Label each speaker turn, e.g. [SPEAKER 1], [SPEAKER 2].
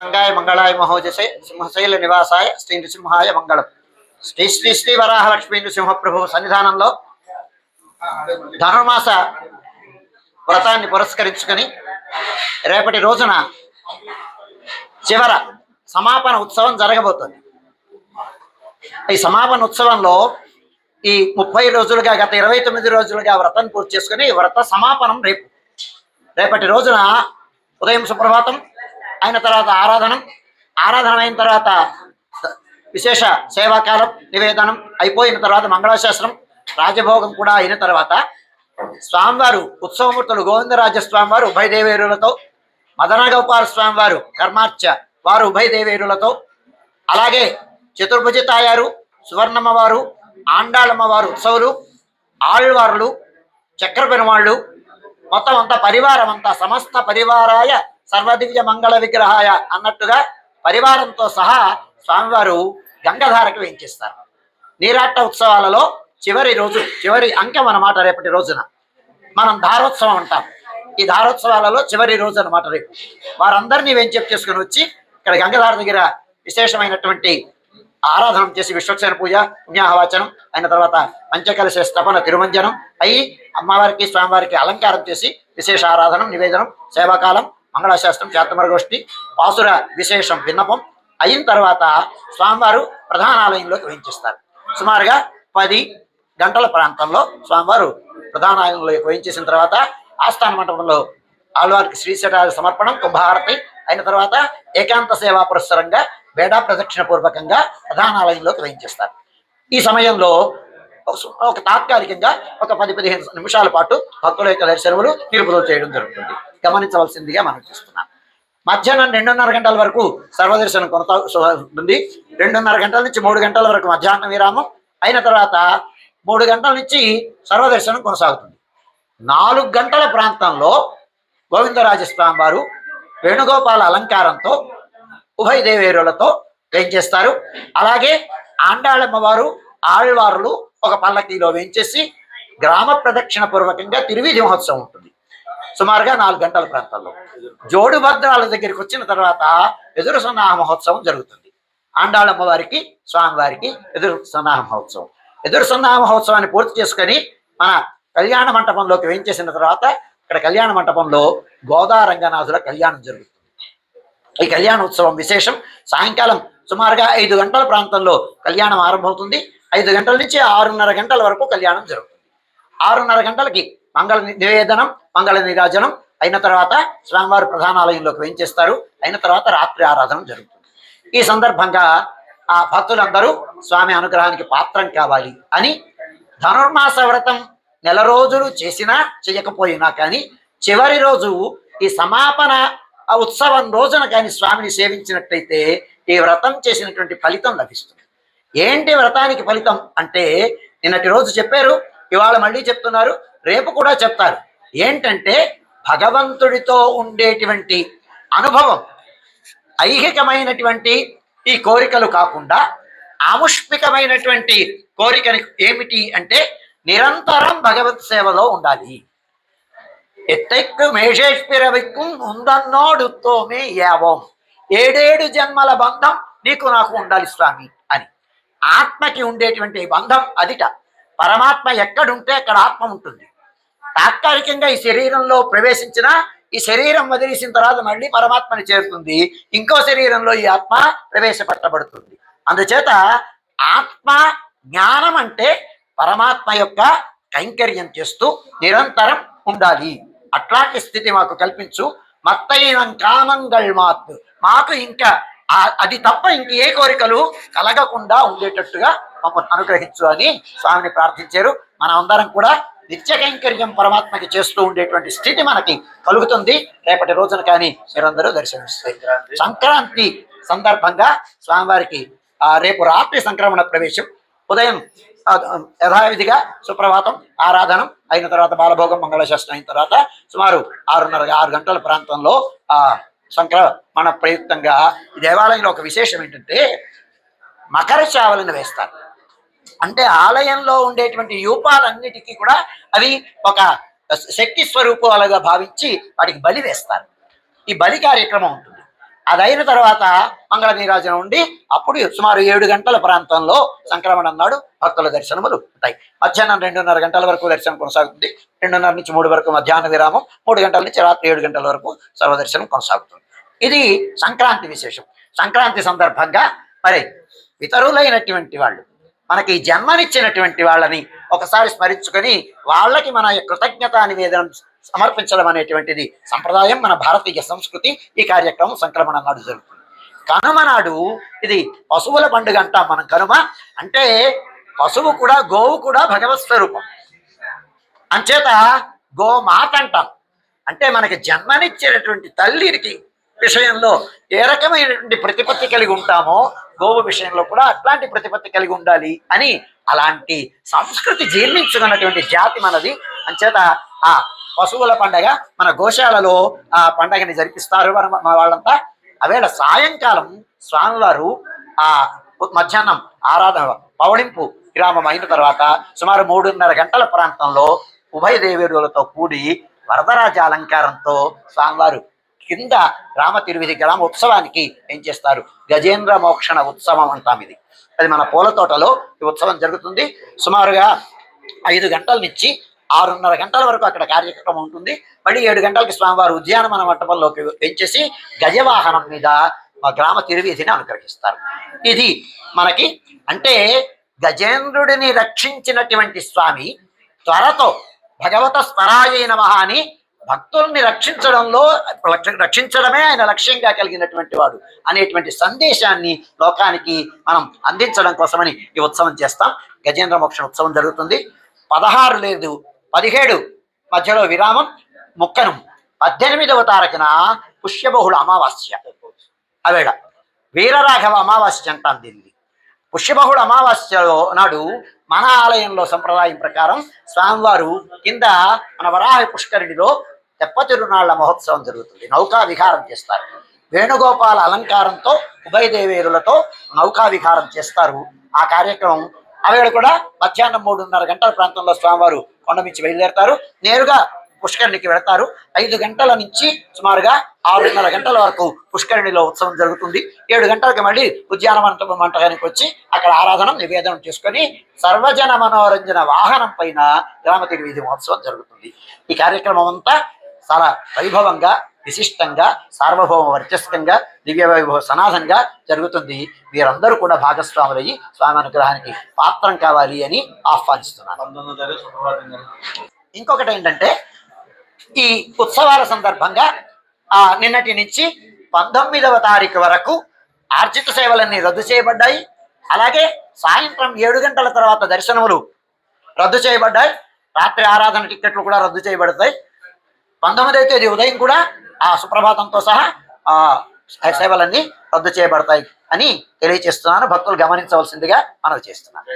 [SPEAKER 1] గంగాయ మంగళాయ మహోజసే సింహశైల నివాసాయ శ్రీ నృసింహాయ మంగళం శ్రీ శ్రీ శ్రీ వరాహలక్ష్మీ నృసింహ ప్రభు సన్నిధానంలో ధనుర్మాస వ్రతాన్ని పురస్కరించుకొని రేపటి రోజున చివర సమాపన ఉత్సవం జరగబోతుంది. ఈ సమాపన ఉత్సవంలో ఈ ముప్పై రోజులుగా గత ఇరవై తొమ్మిది రోజులుగా వ్రతం పూర్తి చేసుకుని వ్రత సమాపనం రేపు. రేపటి రోజున ఉదయం సుప్రభాతం అయిన తర్వాత ఆరాధనం ఆరాధన అయిన తర్వాత విశేష సేవాకాలం నివేదనం అయిపోయిన తర్వాత మంగళాశాస్త్రం రాజభోగం కూడా అయిన తర్వాత స్వామివారు ఉత్సవమూర్తులు గోవిందరాజ స్వామివారు ఉభయదేవేరులతో మదనగోపాల స్వామివారు కర్మార్చ వారు ఉభయదేవేరులతో అలాగే చతుర్భుజ తాయారు సువర్ణమ్మవారు ఆండాళమ్మవారు ఉత్సవులు ఆళ్వార్లు చక్ర పెరుమాళ్ళు మొత్తం అంతా పరివారం అంతా సమస్త పరివారాయ సర్వదివ్య మంగళ విగ్రహాయ అన్నట్టుగా పరివారంతో సహా స్వామివారు గంగధారకు వేయించేస్తారు. నీరాట ఉత్సవాలలో చివరి రోజు చివరి అంకెం అన్నమాట రేపటి రోజున. మనం ధారోత్సవం అంటాం. ఈ ధారోత్సవాలలో చివరి రోజు అన్నమాట రేపు. వారందరినీ వెంచప్ చేసుకుని వచ్చి ఇక్కడ గంగధార దగ్గర విశేషమైనటువంటి ఆరాధన చేసి విశ్వక్సేన పూజ పుణ్యాహవాచనం అయిన తర్వాత పంచకలశ స్థపన తిరుమంజనం అయి అమ్మవారికి స్వామివారికి అలంకారం చేసి విశేష ఆరాధనం నివేదనం సేవాకాలం మంగళాశాస్త్రం శాతమరగోష్ఠి పాసుర విశేషం విన్నపం అయిన తర్వాత స్వామివారు ప్రధానాలయంలోకి వహించిస్తారు. సుమారుగా పది గంటల ప్రాంతంలో స్వామివారు ప్రధానాలయంలోకి వహించేసిన తర్వాత ఆస్థాన మండపంలో ఆళ్వారికి శ్రీశటాల సమర్పణం కుంభహారతి అయిన తర్వాత ఏకాంత సేవా పురస్సరంగా బేడా ప్రదక్షిణ పూర్వకంగా ప్రధానాలయంలోకి వహించేస్తారు. ఈ సమయంలో ఒక- ఒక తాత్కాలికంగా ఒక పది పదిహేను నిమిషాల పాటు భక్తుల యొక్క దర్శనములు నిలుపుదల చేయడం జరుగుతుంది. గమనించవలసిందిగా మనం చూస్తున్నాం. మధ్యాహ్నం రెండున్నర గంటల వరకు సర్వదర్శనం కొనసాగుతుంది రెండున్నర గంటల నుంచి మూడు గంటల వరకు మధ్యాహ్న విరామం అయిన తర్వాత మూడు గంటల నుంచి సర్వదర్శనం కొనసాగుతుంది. నాలుగు గంటల ప్రాంతంలో గోవిందరాజస్వామి వారు వేణుగోపాల అలంకారంతో ఉభయ దేవేరులతో చేస్తారు? అలాగే ఆండాళమ్మ వారు ఆళ్వారులు ఒక పల్లకీలో వేయించేసి గ్రామ ప్రదక్షిణ పూర్వకంగా తిరువిధి మహోత్సవం ఉంటుంది. సుమారుగా నాలుగు గంటల ప్రాంతంలో జోడు భద్రాల దగ్గరికి వచ్చిన తర్వాత ఎదురు సన్నాహ మహోత్సవం జరుగుతుంది. ఆండాళమ్మవారికి స్వామివారికి ఎదురు సన్నాహ మహోత్సవం. ఎదురు సన్నాహ మహోత్సవాన్ని పూర్తి చేసుకొని మన కళ్యాణ మంటపంలోకి వేయించేసిన తర్వాత ఇక్కడ కళ్యాణ మంటపంలో గోదా రంగనాథుల కళ్యాణం జరుగుతుంది. ఈ కళ్యాణ ఉత్సవం విశేషం సాయంకాలం సుమారుగా ఐదు గంటల ప్రాంతంలో కళ్యాణం ఆరంభమవుతుంది. ఐదు గంటల నుంచి ఆరున్నర గంటల వరకు కళ్యాణం జరుగుతుంది. ఆరున్నర గంటలకి మంగళ నివేదనం మంగళ నిరాజనం అయిన తర్వాత స్వామివారి ప్రధానాలయంలోకి వేయించేస్తారు. అయిన తర్వాత రాత్రి ఆరాధన జరుగుతుంది. ఈ సందర్భంగా ఆ భక్తులందరూ స్వామి అనుగ్రహానికి పాత్రం కావాలి అని ధనుర్మాస వ్రతం నెల రోజులు చేసినా చేయకపోయినా కానీ చివరి రోజు ఈ సమాపన ఉత్సవం రోజున కానీ స్వామిని సేవించినట్లయితే ఈ వ్రతం చేసినటువంటి ఫలితం లభిస్తుంది. ఏంటి వ్రతానికి ఫలితం అంటే నిన్నటి రోజు చెప్పారు ఇవాళ మళ్ళీ చెప్తున్నారు రేపు కూడా చెప్తారు. ఏంటంటే భగవంతుడితో ఉండేటువంటి అనుభవం ఐహికమైనటువంటి ఈ కోరికలు కాకుండా ఆముష్మికమైనటువంటి కోరికని ఏమిటి అంటే నిరంతరం భగవత్ సేవలో ఉండాలి. ఎత్తెక్కు మేషేష్పిరవిక్కు ఉందన్నోడుతోమే యావం. ఏడేడు జన్మల బంధం నీకు నాకు ఉండాలి స్వామి. ఆత్మకి ఉండేటువంటి బంధం అదిట. పరమాత్మ ఎక్కడుంటే అక్కడ ఆత్మ ఉంటుంది. తాత్కాలికంగా ఈ శరీరంలో ప్రవేశించిన ఈ శరీరం వదిలేసిన తర్వాత మళ్ళీ పరమాత్మని చేరుతుంది. ఇంకో శరీరంలో ఈ ఆత్మ ప్రవేశపెట్టబడుతుంది. అందుచేత ఆత్మ జ్ఞానం అంటే పరమాత్మ యొక్క కైంకర్యం చేస్తూ నిరంతరం ఉండాలి. అట్లాంటి స్థితి మాకు కల్పించు. మత్తైన కామంగల్ మాత్. మాకు ఇంకా అది తప్ప ఇంక ఏ కోరికలు కలగకుండా ఉండేటట్టుగా మమ్మల్ని అనుగ్రహించు అని స్వామిని ప్రార్థించారు. మనం అందరం కూడా నిత్య కైంకర్యం పరమాత్మకి చేస్తూ ఉండేటువంటి స్థితి మనకి కలుగుతుంది. రేపటి రోజున కానీ మీరందరూ దర్శనమిస్తాయి. సంక్రాంతి. సందర్భంగా స్వామివారికి ఆ రేపు రాత్రి సంక్రమణ ప్రవేశం. ఉదయం యథావిధిగా సుప్రభాతం ఆరాధనం అయిన తర్వాత బాలభోగం మంగళశాస్త్రం అయిన తర్వాత సుమారు ఆరున్నర ఆరు గంటల ప్రాంతంలో ఆ సంక్రమణ ప్రయుక్తంగా ఈ దేవాలయంలో ఒక విశేషం ఏంటంటే మకర చావలను వేస్తారు. అంటే ఆలయంలో ఉండేటువంటి యూపాలన్నిటికీ కూడా అవి ఒక శక్తి స్వరూపాలుగా భావించి వాటికి బలి వేస్తారు. ఈ బలి కార్యక్రమం ఉంటుంది. అదైన తర్వాత మంగళ నీరాజనం ఉండి అప్పుడు సుమారు ఏడు గంటల ప్రాంతంలో సంక్రమణ నాడు భక్తుల దర్శనములు ఉంటాయి. మధ్యాహ్నం రెండున్నర గంటల వరకు దర్శనం కొనసాగుతుంది. రెండున్నర నుంచి మూడు వరకు మధ్యాహ్న విరామం మూడు గంటల నుంచి రాత్రి ఏడు గంటల వరకు సర్వదర్శనం కొనసాగుతుంది. ఇది సంక్రాంతి విశేషం. సంక్రాంతి సందర్భంగా మరి ఇతరులైనటువంటి వాళ్ళు మనకి జన్మనిచ్చినటువంటి వాళ్ళని ఒకసారి స్మరించుకొని వాళ్ళకి మన కృతజ్ఞత నివేదన సమర్పించడం అనేటువంటిది సంప్రదాయం మన భారతీయ సంస్కృతి ఈ కార్యక్రమం సంక్రమణ నాడు జరుగుతుంది. కనుమ నాడు ఇది పశువుల పండుగ అంటాం మనం కనుమ. అంటే పశువు కూడా గోవు కూడా భగవత్ స్వరూపం. అంచేత గోమాత అంటాం. అంటే మనకి జన్మనిచ్చేటటువంటి తల్లికి విషయంలో ఏ రకమైనటువంటి ప్రతిపత్తి కలిగి ఉంటామో గోవు విషయంలో కూడా అట్లాంటి ప్రతిపత్తి కలిగి ఉండాలి అని అలాంటి సంస్కృతి జీర్ణించుకున్నటువంటి జాతి మనది. అంచేత ఆ పశువుల పండగ మన గోశాలలో ఆ పండగని జరిపిస్తారు మన వాళ్ళంతా. అవేళ సాయంకాలం స్వామివారు ఆ మధ్యాహ్నం ఆరాధన పవళింపు విరామం అయిన తర్వాత సుమారు మూడున్నర గంటల ప్రాంతంలో ఉభయ దేవేరులతో కూడి వరదరాజ అలంకారంతో స్వామివారు కింద రామ తిరువిధి గ్రామ ఉత్సవానికి ఏం చేస్తారు? గజేంద్ర మోక్షణ ఉత్సవం అంటాం ఇది. అది మన పూల తోటలో ఈ ఉత్సవం జరుగుతుంది. సుమారుగా ఐదు గంటల నుంచి ఆరున్నర గంటల వరకు అక్కడ కార్యక్రమం ఉంటుంది. మళ్ళీ ఏడు గంటలకి స్వామివారు ఉద్యానవన మంటపంలోకి పెంచేసి గజవాహనం మీద మా గ్రామ తిరువీధిని అనుగ్రహిస్తారు. ఇది మనకి అంటే గజేంద్రుడిని రక్షించినటువంటి స్వామి త్వరతో భగవత స్మరాయ మహాని అని భక్తుల్ని రక్షించడంలో రక్షించడమే ఆయన లక్ష్యంగా కలిగినటువంటి వాడు అనేటువంటి సందేశాన్ని లోకానికి మనం అందించడం కోసమని ఈ ఉత్సవం చేస్తాం. గజేంద్ర మోక్ష ఉత్సవం జరుగుతుంది. పదహారు లేదు పదిహేడు. మధ్యలో విరామం ముక్కను. పద్దెనిమిదవ తారీఖున పుష్యబహుళ అమావాస్య. అవేళ వీరరాఘవ అమావాస్య అంటాం దీన్ని. పుష్యబహుళ అమావాస్యలో నాడు మన ఆలయంలో సంప్రదాయం ప్రకారం స్వామివారు కింద మన వరాహ పుష్కరిణిలో తెప్పతిరునాళ్ళ మహోత్సవం జరుగుతుంది. నౌకా విహారం చేస్తారు. వేణుగోపాల అలంకారంతో ఉభయ దేవేరులతో నౌకా విహారం చేస్తారు. ఆ కార్యక్రమం ఆవిడ కూడా మధ్యాహ్నం మూడున్నర గంటల ప్రాంతంలో స్వామివారు కొండమించి బయలుదేరతారు. నేరుగా పుష్కరిణికి వెళతారు. ఐదు గంటల నుంచి సుమారుగా ఆరున్నర గంటల వరకు పుష్కరిణిలో ఉత్సవం జరుగుతుంది. ఏడు గంటలకు మళ్ళీ ఉద్యానవన మంటగానికి వచ్చి అక్కడ ఆరాధన నివేదనం చేసుకొని సర్వజన మనోరంజన వాహనం పైన గ్రామతిరి వీధి మహోత్సవం జరుగుతుంది. ఈ కార్యక్రమం అంతా చాలా వైభవంగా విశిష్టంగా సార్వభౌమ వర్చస్కంగా దివ్య వైభవ సనాథంగా జరుగుతుంది. మీరందరూ కూడా భాగస్వాములయ్యి స్వామి అనుగ్రహానికి పాత్రం కావాలి అని ఆహ్వానిస్తున్నాను. ఇంకొకటి ఏంటంటే ఈ ఉత్సవాల సందర్భంగా ఆ నిన్నటి నుంచి పంతొమ్మిదవ తారీఖు వరకు ఆర్జిత సేవలన్నీ రద్దు చేయబడ్డాయి. అలాగే సాయంత్రం ఏడు గంటల తర్వాత దర్శనములు రద్దు చేయబడ్డాయి. రాత్రి ఆరాధన టిక్కెట్లు కూడా రద్దు చేయబడతాయి. పంతొమ్మిదవ తేదీ ఉదయం కూడా ఆ సుప్రభాతంతో సహా ఆ సేవలన్నీ రద్దు చేయబడతాయి అని తెలియజేస్తున్నాను భక్తులు గమనించవలసిందిగా మనవి చేస్తున్నాను.